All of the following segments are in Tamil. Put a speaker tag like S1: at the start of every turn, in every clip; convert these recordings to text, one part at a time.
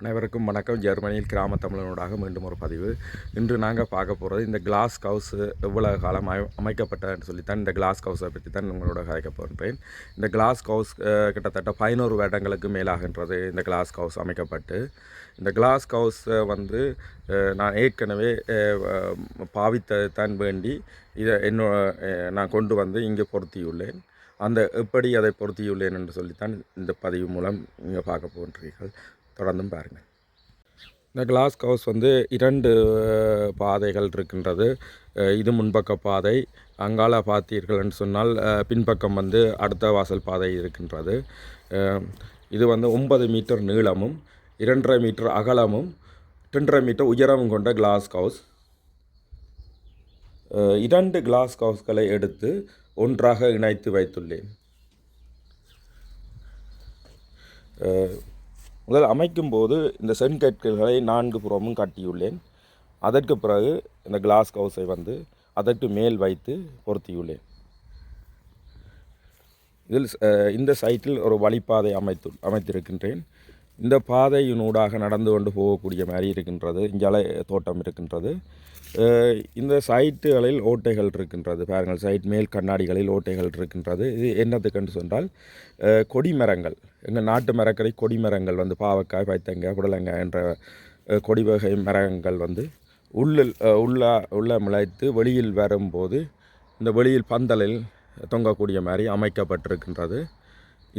S1: அனைவருக்கும் வணக்கம். ஜெர்மனியில் கிராம தமிழனோடாக மீண்டும் ஒரு பதிவு. இன்று நாங்கள் பார்க்க போகிறது இந்த கிளாஸ் ஹவுஸ் எவ்வளவு காலம் அமை அமைக்கப்பட்டதுன்னு சொல்லித்தான் இந்த கிளாஸ் ஹவுஸை பற்றி தான் உங்களோட கதைக்க போகிறேன் இந்த கிளாஸ் ஹவுஸ் கிட்டத்தட்ட பதினோரு வருடங்களுக்கு மேலாகின்றது இந்த கிளாஸ் ஹவுஸ் அமைக்கப்பட்டு. இந்த கிளாஸ் ஹவுஸை வந்து நான் ஏற்கனவே அஹ், பாவித்தது தான் வேண்டி இதை என்னோ நான் கொண்டு வந்து இங்கே பொருத்தியுள்ளேன். அந்த எப்படி அதை பொருத்தியுள்ளேன் என்று சொல்லித்தான் இந்த பதிவு மூலம் நீங்கள் பார்க்க போன்றீர்கள் தொடர்ந்தும் பாருங்கள் இந்த கிளாஸ் ஹவுஸ் வந்து இரண்டு பாதைகள் இருக்கின்றது. இது முன்பக்க பாதை அங்கால பார்த்தீர்கள் என்று சொன்னால் பின்பக்கம் வந்து அடுத்த வாசல் பாதை இருக்கின்றது. இது வந்து ஒன்பது மீட்டர் நீளமும் இரண்டரை மீட்டர் அகலமும் ரெண்டரை மீட்டர் உயரமும் கொண்ட கிளாஸ் ஹவுஸ் இரண்டு கிளாஸ் ஹவுஸ்களை எடுத்து ஒன்றாக இணைத்து வைத்துள்ளேன். முதல் அமைக்கும் போது இந்த சென்கற்களை நான்கு புறமும் கட்டியுள்ளேன். அதற்கு பிறகு இந்த கிளாஸ் ஹவுஸை வந்து அதற்கு மேல் வைத்து பொருத்தியுள்ளேன். இதில் இந்த சைட்டில் ஒரு வழிப்பாதை அமைத்து அமைத்திருக்கின்றேன். இந்த பாதையினூடாக நடந்து கொண்டு போகக்கூடிய மாதிரி இருக்கின்றது ஜல தோட்டம் இருக்கின்றது. இந்த சைட்டுகளில் ஓட்டைகள் இருக்கின்றது பாருங்கள். சைட் மேல் கண்ணாடிகளில் ஓட்டைகள் இருக்கின்றது. இது என்னத்துக்குன்னு சொன்னால் கொடிமரங்கள். எங்கள் நாட்டு மரக்கறி கொடிமரங்கள் வந்து பாவக்காய் பைத்தங்காய் புடலங்காய் என்ற கொடி வகை மரங்கள் வந்து உள்ளில் உள்ளா உள்ள உள்ள முளைத்து வெளியில் வரும்போது இந்த வெளியில் பந்தலில் தொங்கக்கூடிய மாதிரி அமைக்கப்பட்டிருக்கின்றது.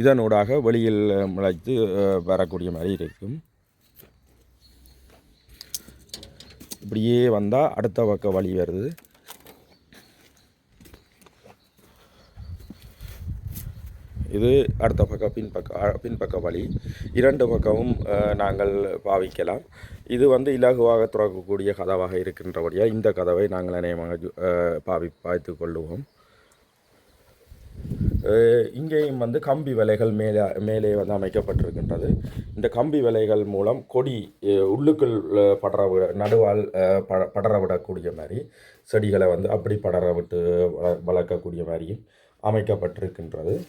S1: இதனூடாக வெளியில் முளைத்து வரக்கூடிய மாதிரி இருக்கும். இப்படியே வந்தால் அடுத்த பக்கம் வழி வருது. இது அடுத்த பக்கம் பின்பக்க பின்பக்க வழி. இரண்டு பக்கமும் நாங்கள் பாவிக்கலாம். இது வந்து இலகுவாக திறக்கக்கூடிய கதவாக இருக்கின்றபடியாக இந்த கதவை நாங்கள் அநேகமாக பாவி பாய்த்து கொள்ளுவோம். இங்கேயும் வந்து கம்பி வலைகள் மேலே மேலே வந்து அமைக்கப்பட்டிருக்கின்றது. இந்த கம்பி வலைகள் மூலம் கொடி உள்ளுக்குள் படர விட நடுவால் பட படர விடக்கூடிய மாதிரி செடிகளை வந்து அப்படி படர விட்டு வள- வளர்க்கக்கூடிய மாதிரியும் அமைக்கப்பட்டிருக்கின்றது.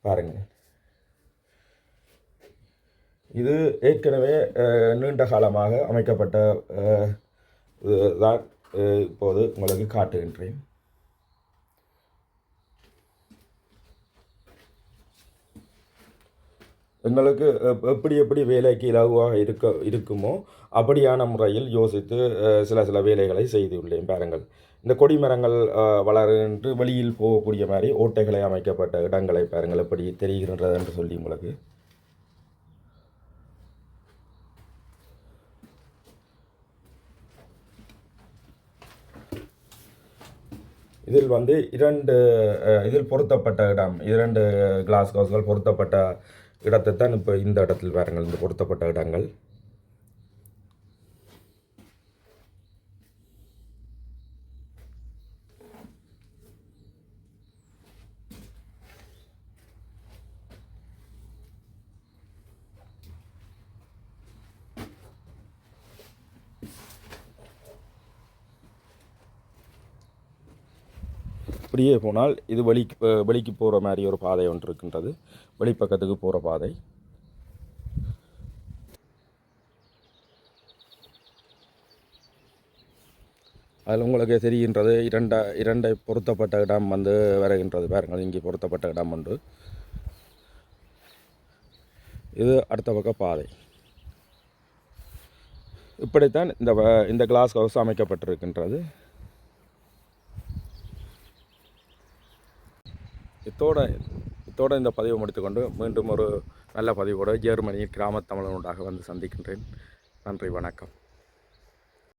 S1: பாருங்கள் இது ஏற்கனவே நீண்ட காலமாக அமைக்கப்பட்ட தான் இதுதான் இப்போது உங்களுக்கு காட்டுகின்றேன். எங்களுக்கு எப்படி எப்படி வேலைக்கு இலகுவாக இருக்க இருக்குமோ அப்படியான முறையில் யோசித்து சில சில வேலைகளை செய்துள்ளேன் பாருங்கள். இந்த கொடிமரங்கள் அஹ், வளர்ந்து வெளியில் போகக்கூடிய மாதிரி ஓட்டைகளை அமைக்கப்பட்ட இடங்களை பாருங்கள். எப்படி தெரிகின்றது என்று சொல்லி உங்களுக்கு. இதில் வந்து இரண்டு அஹ், இதில் பொருத்தப்பட்ட இடம் இரண்டு கிளாஸ் ஹவுஸ்கள் பொருத்தப்பட்ட இடத்தை தான் இப்போ இந்த இடத்தில் பாருங்கள் இந்த பொருத்தப்பட்ட இடங்கள். இப்படியே போனால் இது வழி வழிக்கு போகிற மாதிரி ஒரு பாதை ஒன்று இருக்கின்றது. வெளிப்பக்கத்துக்கு போகிற பாதை. அதில் உங்களுக்கு தெரிகின்றது இரண்டை இரண்டை பொருத்தப்பட்ட இடம் வந்து வருகின்றது பாருங்கள். இங்கே பொருத்தப்பட்ட இடம் உண்டு. இது அடுத்த பக்கம் பாதை. இப்படித்தான் இந்த வ- இந்த கிளாஸ் ஹவுஸ் அமைக்கப்பட்டிருக்கின்றது. இத்தோட இத்தோட இந்த பதிவை முடித்துக்கொண்டு மீண்டும் ஒரு நல்ல பதிவோடு ஜெர்மனி கிராமத் தமிழனுடாக வந்து சந்திக்கின்றேன். நன்றி வணக்கம்.